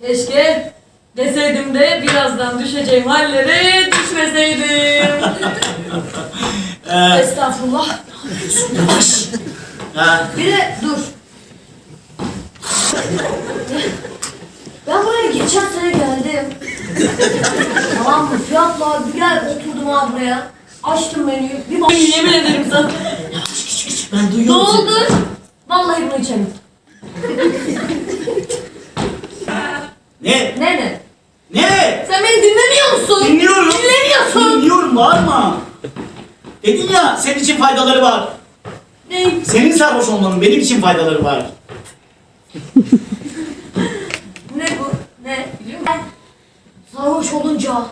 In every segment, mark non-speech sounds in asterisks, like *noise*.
Keşke deseydim de birazdan düşeceğim hallere düşmeseydim. *laughs* Ee, Estağfurullah. ha, Bir de dur. Ben buraya geçen sene geldim. tamam mı? Fiyatlar bir gel oturdum abi buraya. Açtım menüyü. Bir bak. Yemin ederim sana. ben Ne duyuyorum seni. oldu? Vallahi bunu içemem. Ne? Ne ne? Ne? Sen beni dinlemiyor musun? Dinliyorum. Dinlemiyorsun. Dinliyorum bağırma. Dedin ya senin için faydaları var. Ne? Senin sarhoş olmanın benim için faydaları var. *laughs* Ne bu? Ne? Ben sarhoş olunca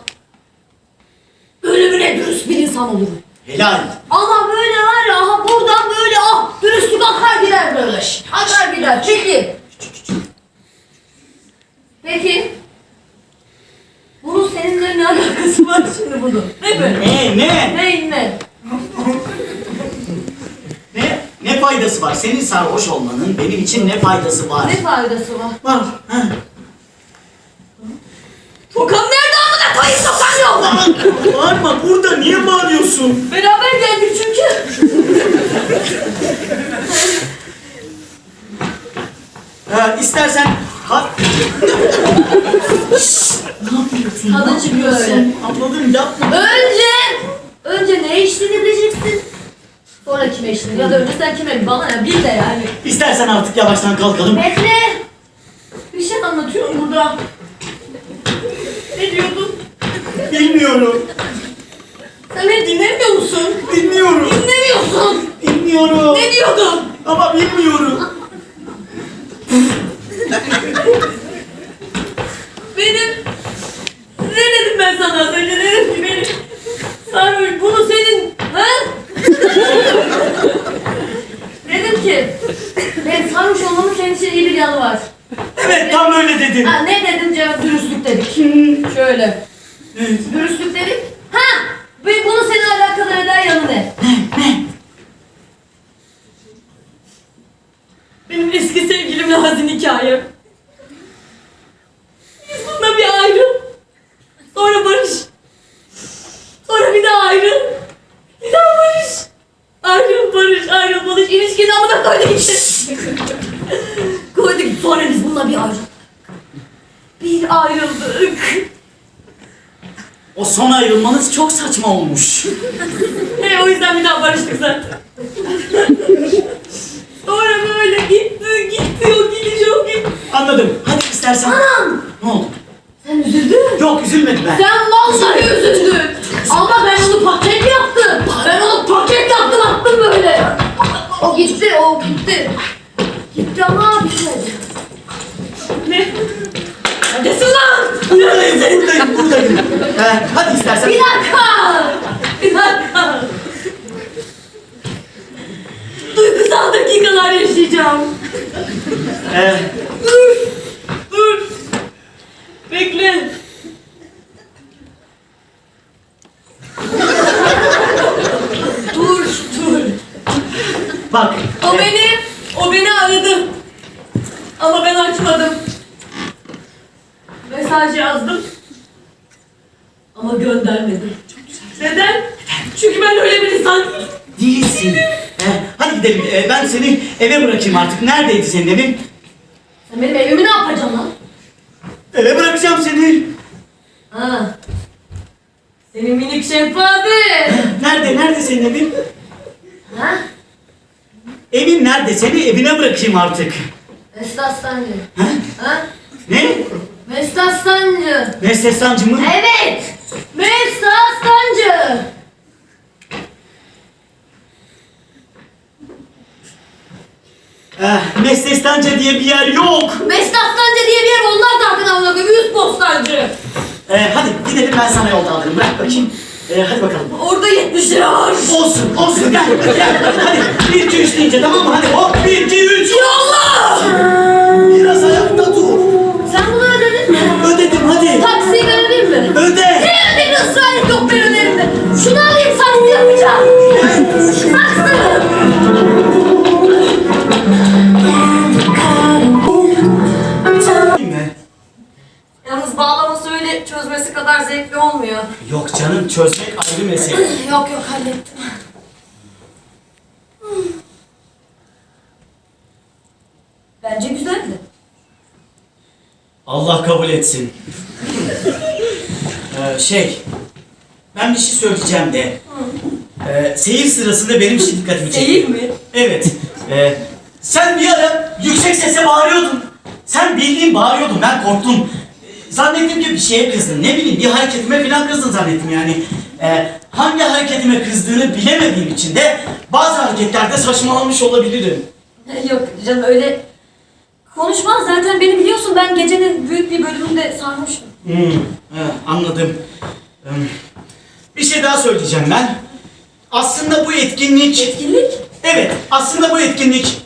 ölümüne dürüst bir insan olurum. Helal. Ama böyle var ya aha buradan böyle ah dürüstlük akar gider böyle. Akar gider. Peki. Peki. Bunun seninle ne alakası var şimdi bunun? Ne böyle? Ne? Ne? Ne ne? Ne? Ne faydası var? Senin sarhoş olmanın benim için ne faydası var? Ne faydası var? Var. Ha. Tokan nerede amına koyayım tokan yok. *laughs* Bağırma burada niye bağırıyorsun? Beraber geldik çünkü. Ha, istersen ha. Ne yapıyorsun? Tadı çıkıyor öyle. Abladım yapma. Önce önce ne içtiğini bileceksin. Sonra kime içtiğini ya da önce sen kime bana ya bil de yani. İstersen artık yavaştan kalkalım. Bekle. Bir şey anlatıyorum burada. Ne diyordun? Bilmiyorum. Sen beni dinlemiyor musun? Bilmiyorum. Dinlemiyorsun. Bilmiyorum. Ne diyordun? Ama bilmiyorum. Benim ne dedim ben sana az önce dedim ki benim sarhoş bunu senin ha? dedim ki benim sarhoş olmamın senin için iyi bir yanı var. Evet tam öyle dedin. Ha, ne dedim cevap dürüstlük dedik. Şöyle. Evet. Dürüstlük dedik. Ha! Ve bunu seni alakadar eden yanı ne? Benim eski sevgilimle hazin hikayem. Biz bununla bir ayrıl. Sonra barış. Sonra bir daha ayrıl. Bir daha barış. Ayrıl barış ayrıl barış. İlişkinin amına koyduk işte. Koyduk sonra biz bununla bir ayrıldık. Bir ayrıldık. O son ayrılmanız çok saçma olmuş. *laughs* He o yüzden bir daha barıştık zaten. Sonra böyle gitti gitti o gidiş o gitti. Anladım. Hadi istersen. Anam! Ne oldu? Sen üzüldün. Yok üzülmedim ben. Sen vallahi üzüldün. Ama ben onu paket yaptım. Ben onu paket yaptım attım böyle. O gitti, o gitti. Gitti ama bitmedi. Ne? Neredesin lan? Buradayım, buradayım, buradayım. Ee, hadi istersen. Bir dakika! Bir dakika. Duygusal dakikalar yaşayacağım. Ee, Dur. Dur. Bekle. Dur. Dur. bak. O beni, o beni aradı. Ama ben açmadım. Mesaj yazdım. Ama göndermedim. Neden? Çünkü ben öyle bir insan değilim. Değilsin. Ee, hadi gidelim. Ee, ben seni eve bırakayım artık. Neredeydi senin evin? Sen benim evimi ne yapacaksın lan? Eve bırakacağım seni. Ha. Senin minik şehpazin. Nerede? Nerede senin evin? Ha? Evin nerede? Seni evine bırakayım artık. Mesut Aslancı. Ha? Ha? Ne? Mesut Mesut Sancı mı? Evet. Mesut Aslancı. Ee, Mesut Sancı diye bir yer yok. Mesut Aslancı diye bir yer olmaz zaten amına koyayım. Yüz postancı. Ee, hadi gidelim ben sana yolda alırım. Bırak bakayım. Ee, hadi bakalım. Orada 70 lira var. Olsun, olsun. Gel, gel. Hadi. Bir, iki, üç deyince tamam mı? Hadi hop. Bir, iki, üç. Yolla! Biraz ayakta dur. öderim mi? Öde! Ne ödemi ısrarım yok ben öderim mi? Şunu alayım saksı yapacağım. saksı! Yalnız bağlaması öyle çözmesi kadar zevkli olmuyor. Yok canım çözmek ayrı mesele. yok yok hallettim. Bence güzeldi. Allah kabul etsin. Ee, şey, ben bir şey söyleyeceğim de. Ee, seyir sırasında benim şey dikkatimi çekti. Değil mi? Evet. Ee, sen bir ara yüksek sesle bağırıyordun. Sen bildiğin bağırıyordun. Ben korktum. Ee, Zannettim ki bir şeye kızdın. Ne bileyim bir hareketime falan kızdın zannettim yani. Ee, hangi hareketime kızdığını bilemediğim için de bazı hareketlerde saçmalamış olabilirim. *laughs* Yok canım öyle konuşmaz zaten beni biliyorsun ben gecenin büyük bir bölümünde sarhoşum. Hmm, he, anladım. Bir şey daha söyleyeceğim ben. Aslında bu etkinlik... Etkinlik? Evet, aslında bu etkinlik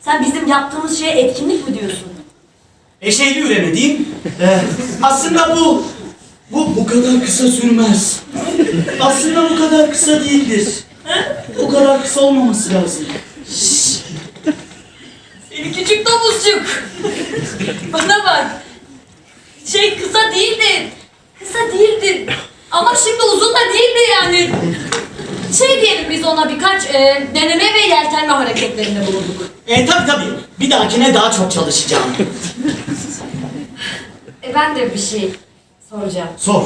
Sen bizim yaptığımız şeye etkinlik mi diyorsun? eşeğli üremediğim. Ee, aslında bu... Bu bu kadar kısa sürmez. Aslında bu kadar kısa değildir. Bu kadar kısa olmaması lazım. Seni küçük domuzcuk. Bana bak. Şey kısa değildi. Kısa değildi. Ama şimdi uzun da değildi yani. Şey diyelim biz ona birkaç e, deneme ve yeltenme hareketlerinde bulunduk. E tabi tabi. Bir dahakine daha çok çalışacağım. E, ben de bir şey soracağım. Sor.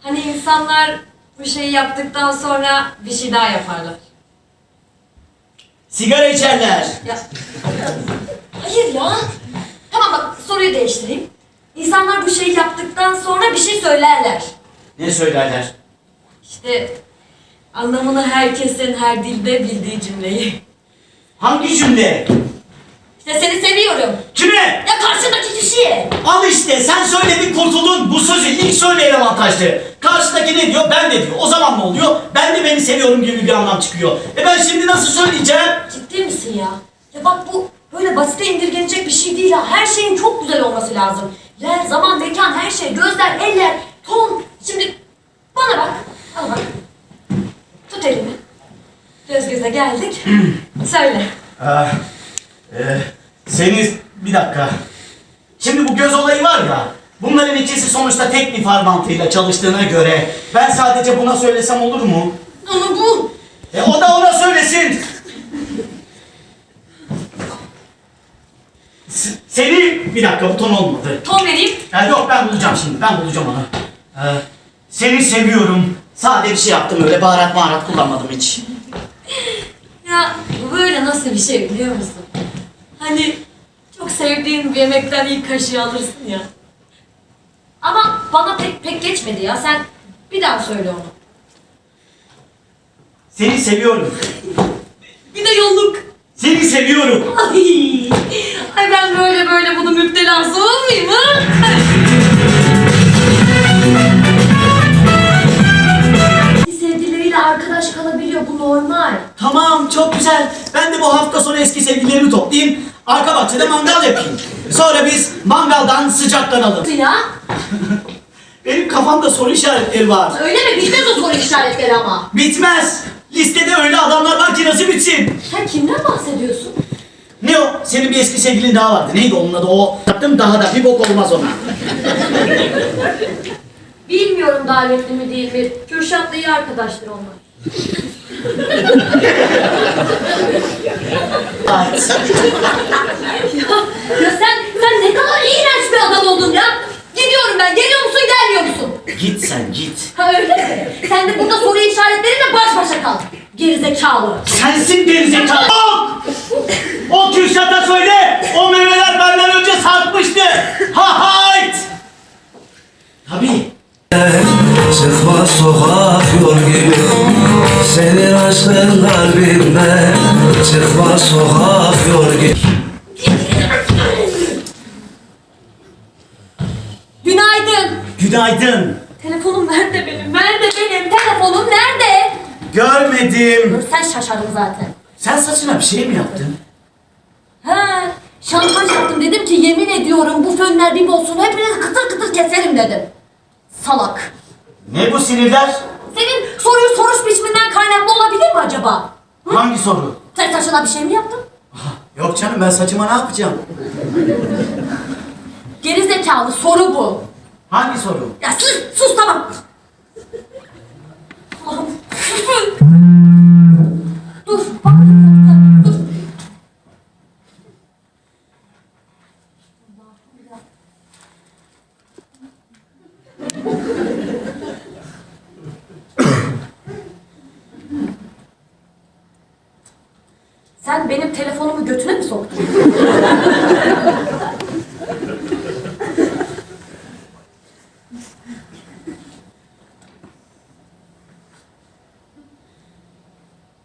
Hani insanlar bu şeyi yaptıktan sonra bir şey daha yaparlar. Sigara içerler. Ya. Hayır ya. Tamam bak soruyu değiştireyim. İnsanlar bu şeyi yaptıktan sonra bir şey söylerler. Ne söylerler? İşte anlamını herkesin her dilde bildiği cümleyi. Hangi cümle? İşte seni seviyorum. Kime? Ya karşındaki kişiye. Al işte sen söyledin kurtuldun. Bu sözü ilk söyleyen avantajlı. Karşıdaki ne diyor? Ben de diyor. O zaman ne oluyor? Ben de beni seviyorum gibi bir anlam çıkıyor. E ben şimdi nasıl söyleyeceğim? Ciddi misin ya? Ya bak bu böyle basite indirgenecek bir şey değil ha. Her şeyin çok güzel olması lazım. Yer, zaman, mekan, her şey, gözler, eller, ton. Şimdi bana bak, bana bak. Tut elimi. Göz göze geldik. *clears throat* Söyle. Ah, e, seni bir dakika. Şimdi bu göz olayı var ya. Bunların ikisi sonuçta tek bir far mantığıyla çalıştığına göre ben sadece buna söylesem olur mu? Ama bu. E o da ona söylesin. S- Seni bir dakika bu ton olmadı. Ton vereyim. Ya yok ben bulacağım şimdi ben bulacağım onu. Ee, seni seviyorum. Sade bir şey yaptım öyle baharat baharat kullanmadım hiç. Ya bu böyle nasıl bir şey biliyor musun? Hani çok sevdiğin bir yemekten ilk kaşığı alırsın ya. Ama bana pek pek geçmedi ya. Sen bir daha söyle onu. Seni seviyorum. Bir de yolluk. Seni seviyorum. Ay, ay ben böyle böyle bunu müptelası olmayayım ha? Sevgilileriyle arkadaş kalabiliyor bu normal. Tamam çok güzel. Ben de bu hafta sonu eski sevgililerimi toplayayım. Arka bahçede mangal yapayım. Sonra biz mangaldan sıcaklanalım. Ya Benim kafamda soru işaretleri var. öyle mi? Bitmez o soru işaretleri ama. Bitmez. Listede öyle adamlar var ki nasıl bitsin? Sen kimden bahsediyorsun? Ne o? Senin bir eski sevgilin daha vardı. Neydi onun adı o? Yaptım daha da bir bok olmaz ona. Bilmiyorum davetli mi değil mi. Kürşat'la iyi arkadaştır onlar. Evet. Ya sen, sen ne kadar iğrenç bir adam oldun ya. Gidiyorum ben. Geliyor musun gelmiyor musun? Git sen git. Ha öyle mi? Sen de burada soru işaretleriyle baş başa kal. Gerizekalı. Sensin gerizekalı. O! O Kürşat'a söyle. O memeler benden önce sarkmıştı. Ha hayt. Tabii. Çıkma sokak yol gibi Senin aşkın kalbimde Çıkma sokak yol gibi Günaydın. Günaydın. Telefonum nerede benim? Nerede benim? Telefonum nerede? Görmedim. Sen şaşardın zaten. Sen saçına bir şey mi yaptın? Ha, şantaj yaptım. Dedim ki yemin ediyorum bu fönler bir olsun. Hepinizi kıtır kıtır keserim dedim. Salak. Ne bu sinirler? Senin soruyu soruş biçiminden kaynaklı olabilir mi acaba? Hangi soru? Sen saçına bir şey mi yaptın? Yok canım ben saçıma ne yapacağım? Gerizekalı soru bu. Hangi soru? Ya sus, sus tamam. Allah'ım, susun. Dur, bak. Dur. Sen benim telefonumu götüne mi soktun?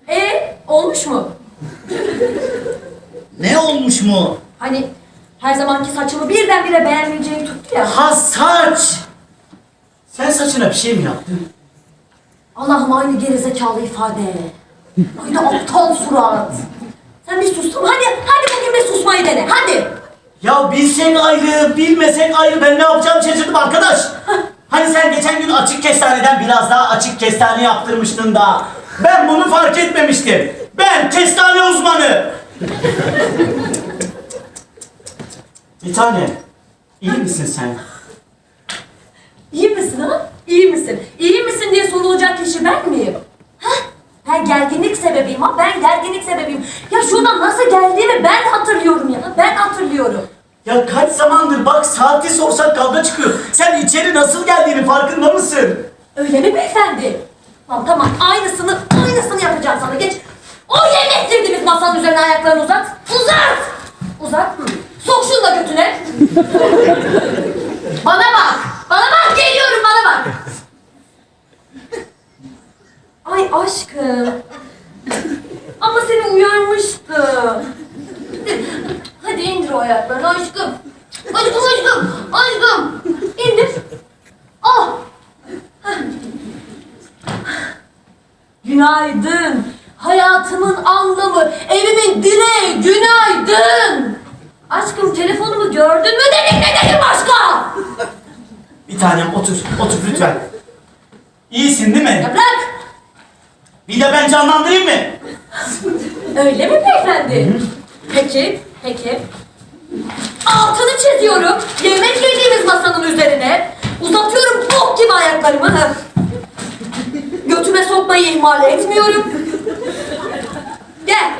E olmuş mu? Ne olmuş mu? Hani her zamanki saçımı birdenbire beğenmeyeceğini tuttu ya. Ha saç! Sen saçına bir şey mi yaptın? Allah'ım aynı gerizekalı ifade. Aynı aptal surat. Sen bir sustun. Hadi, hadi bugün bir susmayı dene. Hadi. Ya bilsek ayrı, bilmesek ayrı ben ne yapacağım şaşırdım arkadaş. Hani sen geçen gün açık kestaneden biraz daha açık kestane yaptırmıştın da. Ben bunu fark etmemiştim. Ben kestane uzmanı. Bir tane. İyi misin sen? İyi misin ha? İyi misin? İyi misin diye sorulacak kişi ben miyim? Hah? Ben gerginlik sebebiyim ha. Ben gerginlik sebebiyim. Ya şuradan nasıl geldiğimi ben hatırlıyorum ya. Ben hatırlıyorum. Ya kaç zamandır bak saati sorsak kavga çıkıyor. Sen içeri nasıl geldiğini farkında mısın? Öyle mi beyefendi? Tamam tamam aynısını aynısını yapacağım sana geç. O yemek yediğimiz masanın üzerine ayaklarını uzat. Uzat! Uzat. Hı. Sok şunu da götüne. *laughs* bana bak. Bana bak geliyorum bana bak. Ay aşkım. Ama seni uyarmıştım. Hadi indir o ayaklarını aşkım. Aşkım aşkım. Aşkım. İndir. Ah. Günaydın. Hayatımın anlamı, evimin direği, günaydın. Aşkım telefonumu gördün mü dedim ne dedim başka? Bir tanem otur, otur lütfen. İyisin değil mi? Ya bırak. Bir de ben canlandırayım mı? Öyle mi beyefendi? Peki, peki. Altını çiziyorum. Yemek yediğimiz masanın üzerine. Uzatıyorum bok gibi ayaklarımı. Hı. Götüme sokmayı ihmal etmiyorum. Gel.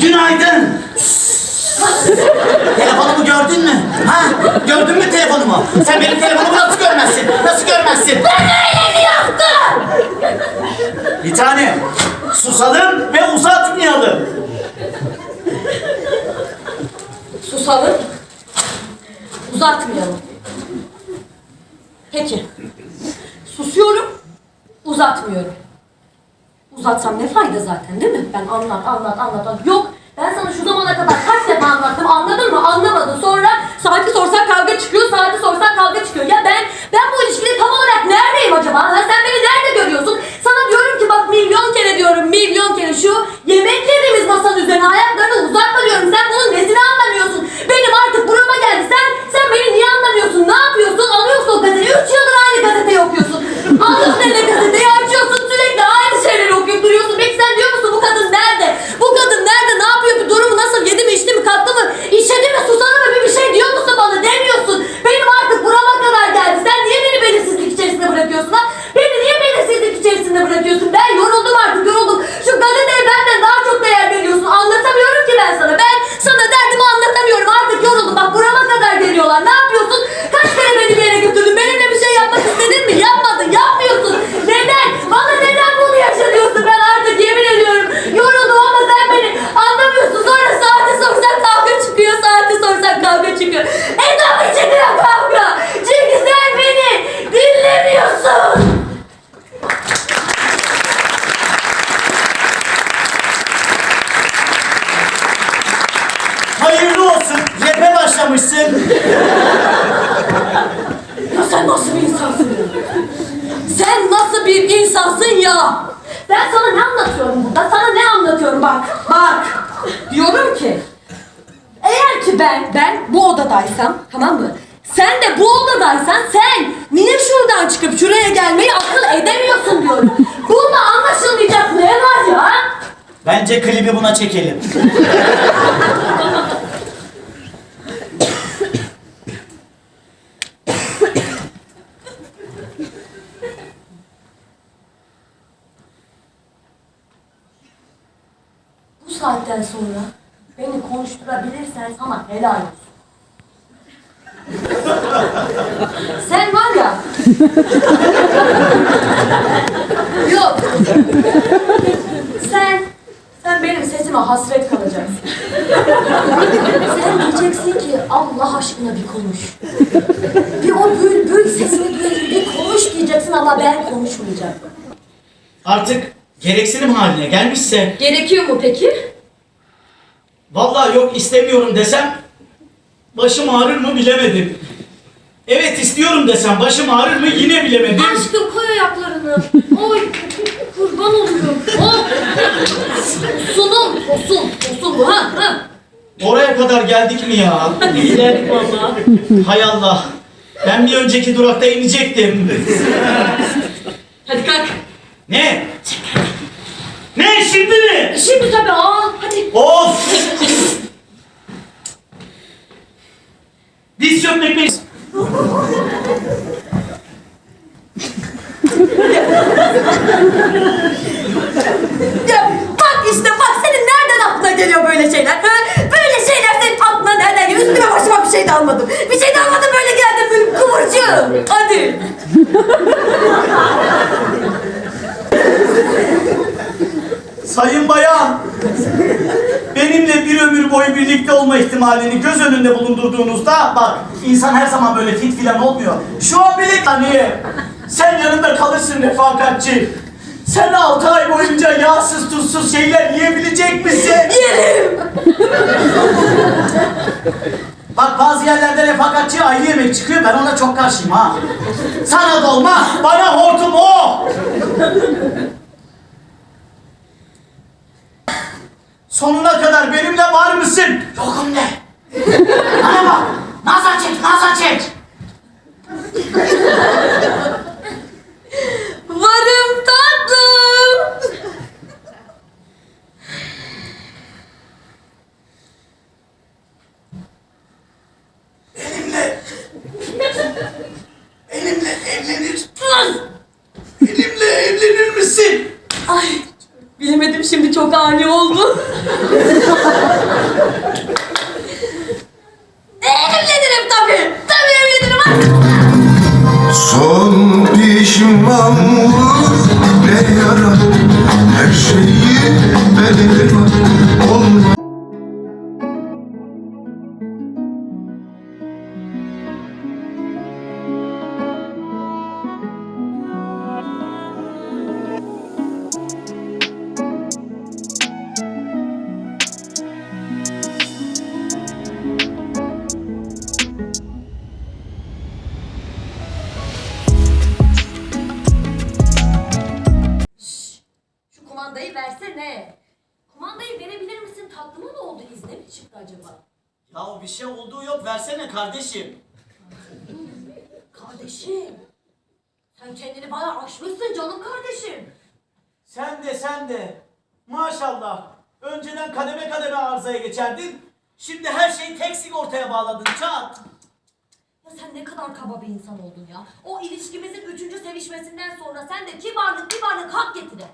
Günaydın. telefonumu gördün mü? Ha? Gördün mü telefonumu? Sen benim telefonumu nasıl görmezsin? Nasıl görmezsin? Ben öyle mi yaptım? Bir tane susalım ve uzatmayalım. Susalım. Uzatmayalım. Peki. Uzatmıyorum. Uzatsam ne fayda zaten değil mi? Ben anlat anlat anlat. anlat. Yok ben sana şu zamana kadar kaç defa anlattım anladın mı? Anlamadın. Sonra saati sorsak kavga çıkıyor, saati sorsak kavga çıkıyor. Ya ben ben bu ilişkide tam olarak neredeyim acaba? Ha, sen beni nerede görüyorsun? Sana diyorum ki bak milyon kere diyorum milyon kere şu yemek yediğimiz masanın üzerine ayaklarını uzatma diyorum. Sen bunun nesini anlamıyorsun? Benim artık burama geldi. Sen sen beni niye anlamıyorsun? Ne yapıyorsun? Alıyorsun o gazeteyi. Üç yıldır aynı gazeteyi okuyorsun. Alıyorsun eline gazeteyi açıyorsun sürekli aynı şeyleri okuyup duruyorsun. Peki sen diyor musun bu kadın nerede? Bu kadın nerede? Ne yapıyor? Bir durumu nasıl? Yedi mi içti mi? Kalktı mı? İşedi mi? Susadı mı? Bir, bir şey diyor musun bana? Demiyorsun. Benim artık burama kadar geldi. Sen niye beni belirsizlik içerisinde bırakıyorsun ha? Beni niye belirsizlik içerisinde bırakıyorsun? Ben yoruldum artık yoruldum. Şu gazeteye benden daha çok değer veriyorsun. Anlatamıyorum ki ben sana. Ben sana derdimi anlatamıyorum. Artık yoruldum. Bak burama kadar geliyorlar. Ne yapıyorsun? Kaç kere beni bir yere götürdün? Benimle bir şey yapmak istedin mi? Yapmadın. Yapmıyorsun. Neden? Bana neden bunu yaşatıyorsun? Ben artık yemin ediyorum. Yoruldum ama sen beni anlamıyorsun. Sonra saati sorsak kavga çıkıyor. Saati sorsak kavga çıkıyor. E tabii çıkıyor kavga. Çünkü sen beni dinlemiyorsun. Hayırlı olsun. Rap'e başlamışsın. Ya sen nasıl bir insansın ya? Sen nasıl bir insansın ya? Ben sana ne anlatıyorum burada? Sana ne anlatıyorum bak. Bak. Diyorum ki eğer ki ben ben bu odadaysam tamam mı? Sen de bu odadaysan sen niye şuradan çıkıp şuraya gelmeyi akıl edemiyorsun diyorum. Bunda anlaşılmayacak ne var ya? Bence klibi buna çekelim. saatten sonra beni konuşturabilirsen sana helal olsun. *laughs* Sen var ya. *laughs* Yok. Sen sen benim sesime hasret kalacaksın. sen diyeceksin ki Allah aşkına bir konuş. bir o bülbül sesini duyayım bir konuş diyeceksin ama ben konuşmayacağım. Artık gereksinim haline gelmişse... Gerekiyor mu peki? Vallahi yok istemiyorum desem başım ağrır mı bilemedim. Evet istiyorum desem başım ağrır mı yine bilemedim. Aşkım koy ayaklarını. Oy kurban olurum. Oh. Tosunum, tosun, tosun ha. ha. Oraya kadar geldik mi ya? Geldik valla. Hay Allah. Ben bir önceki durakta inecektim. Hadi kalk. Ne? Ne şimdi mi? Şimdi tabii aa hadi. Of! Diz çökmek beni... Ya bak işte bak senin nereden aklına geliyor böyle şeyler? Ha? Böyle şeyler senin aklına nereden geliyor? Üstüme başıma bir şey de almadım. Bir şey de almadım böyle geldim böyle kıvırcığım. Hadi. Sayın bayan! Benimle bir ömür boyu birlikte olma ihtimalini göz önünde bulundurduğunuzda bak insan her zaman böyle fit filan olmuyor. Şu an bile niye? Sen yanında kalırsın refakatçi. Sen altı ay boyunca yağsız tuzsuz şeyler yiyebilecek misin? Yerim. Bak bazı yerlerde refakatçi ayrı yemek çıkıyor ben ona çok karşıyım ha. Sana dolma, bana hortum o. Sonuna kadar benimle var mısın? Yokum de. Bana bak, nazar çek, nazar çek. Tek sigortaya bağladın çat. Ya sen ne kadar kaba bir insan oldun ya. O ilişkimizin üçüncü sevişmesinden sonra sen de kibarlık kibarlık hak getire.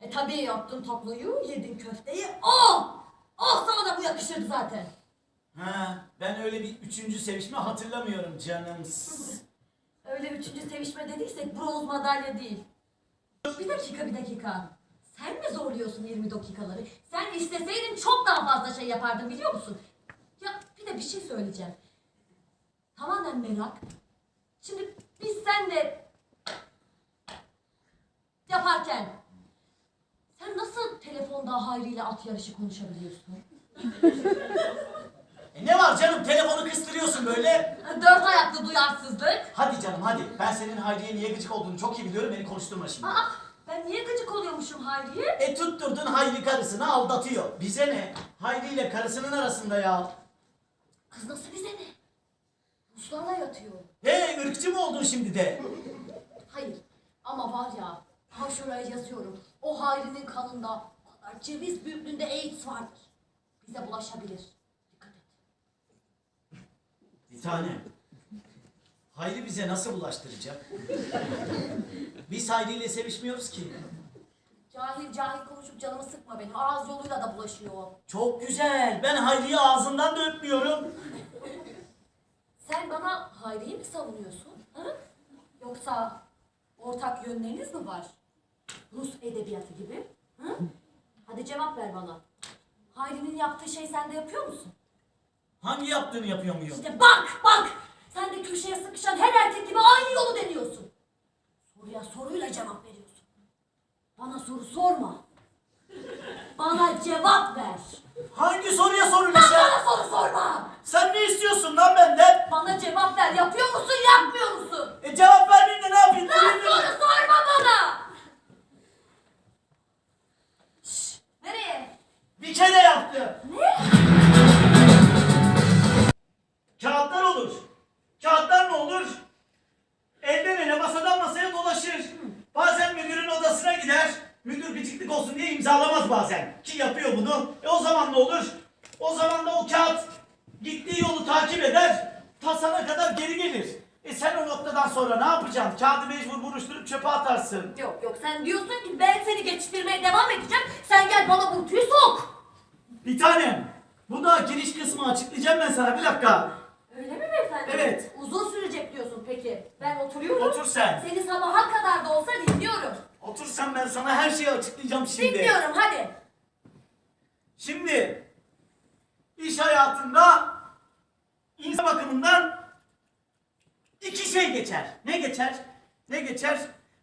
E tabii yaptın tabloyu, yedin köfteyi. Oh! Oh sana da bu yakışırdı zaten. Ha, ben öyle bir üçüncü sevişme hatırlamıyorum canım. *laughs* Öyle üçüncü sevişme dediysek bronz madalya değil. Bir dakika bir dakika. Sen mi zorluyorsun 20 dakikaları? Sen isteseydin çok daha fazla şey yapardın biliyor musun? De bir şey söyleyeceğim. Tamamen merak. Şimdi biz senle yaparken sen nasıl telefonda Hayri ile at yarışı konuşabiliyorsun? E ne var canım telefonu kıstırıyorsun böyle. Dört ayaklı duyarsızlık. Hadi canım hadi. Ben senin Hayri'ye niye gıcık olduğunu çok iyi biliyorum. Beni konuşturma şimdi. Aa, ben niye gıcık oluyormuşum Hayri'ye? E tutturdun Hayri karısını aldatıyor. Bize ne? Hayri ile karısının arasında ya. Kız nasıl bize ne? Ruslarla yatıyor. Hey ırkçı mı oldun şimdi de? Hayır ama var ya ha şuraya yazıyorum. O Hayri'nin kanında o kadar ceviz büyüklüğünde AIDS vardır. Bize bulaşabilir. Dikkat et. Bir tane. Hayri bize nasıl bulaştıracak? Biz Hayri ile sevişmiyoruz ki. Cahil cahil konuşup canımı sıkma beni. Ağız yoluyla da bulaşıyor. Çok güzel. Ben Hayri'yi ağzından da öpmüyorum. Sen bana Hayri'yi mi savunuyorsun? Ha? Yoksa ortak yönleriniz mi var? Rus edebiyatı gibi. Ha? Hadi cevap ver bana. Hayri'nin yaptığı şey sen de yapıyor musun? Hangi yaptığını yapıyor muyum? İşte bak bak! Sen de köşeye sıkışan her erkek gibi aynı yolu deniyorsun. öyle cevap veriyorsun? Bana soru sorma. Bana cevap ver. Hangi soruya soruyorsun Sen sen? bana soru sorma. Sen ne istiyorsun lan benden? Bana cevap ver. Yapıyor musun, yapmıyor musun? E cevap vermeyeyim de ne yapayım? Lan Durayım soru sorma bana. Şşş, nereye? Bir kere yaptı. Atarsın. Yok yok sen diyorsun ki ben seni geçiştirmeye devam edeceğim. Sen gel bana bu tüyü sok. Bir tanem. Bu da giriş kısmı açıklayacağım ben sana. Bir dakika. Öyle mi beyefendi? Evet. Uzun sürecek diyorsun peki. Ben oturuyorum. Otur sen. Seni sabaha kadar da olsa dinliyorum. Otur sen ben sana her şeyi açıklayacağım şimdi. Dinliyorum hadi. Şimdi iş hayatında insan bakımından iki şey geçer. Ne geçer? Ne geçer?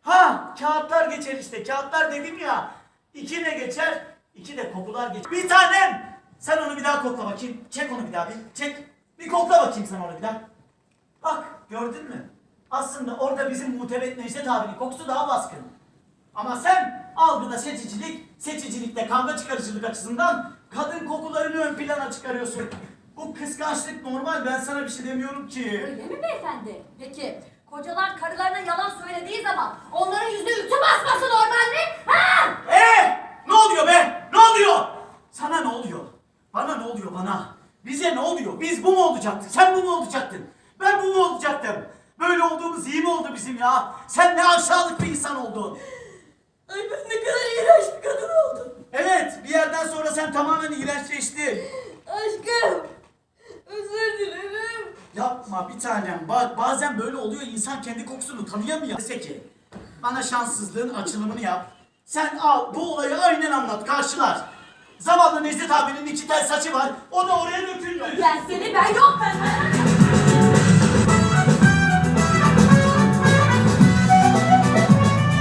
Ha kağıtlar geçer işte. Kağıtlar dedim ya. İki ne geçer? İki de kokular geçer. Bir tanem. Sen onu bir daha kokla bakayım. Çek onu bir daha bir. Çek. Bir kokla bakayım sen onu bir daha. Bak gördün mü? Aslında orada bizim muhtebet Necdet abinin kokusu daha baskın. Ama sen algıda seçicilik, seçicilikte kavga çıkarıcılık açısından kadın kokularını ön plana çıkarıyorsun. Bu kıskançlık normal ben sana bir şey demiyorum ki. Öyle mi beyefendi? Peki kocalar karılarına yalan söylediği zaman onların yüzüne ütü basması normal mi? Ha? Ee, ne oluyor be? Ne oluyor? Sana ne oluyor? Bana ne oluyor bana? Bize ne oluyor? Biz bu mu olacaktık? Sen bu mu olacaktın? Ben bu mu olacaktım? Böyle olduğumuz iyi mi oldu bizim ya? Sen ne aşağılık bir insan oldun. Ay ben ne kadar iğrenç bir kadın oldum. Evet, bir yerden sonra sen tamamen iğrençleştin. Aşkım. Yapma bir tanem. Bak bazen böyle oluyor insan kendi kokusunu tanıyamıyor. Dese ki bana şanssızlığın açılımını yap. Sen al bu olayı aynen anlat karşılar. Zavallı Necdet abinin iki tel saçı var. O da oraya dökülmüş. Ben seni ben yok ben.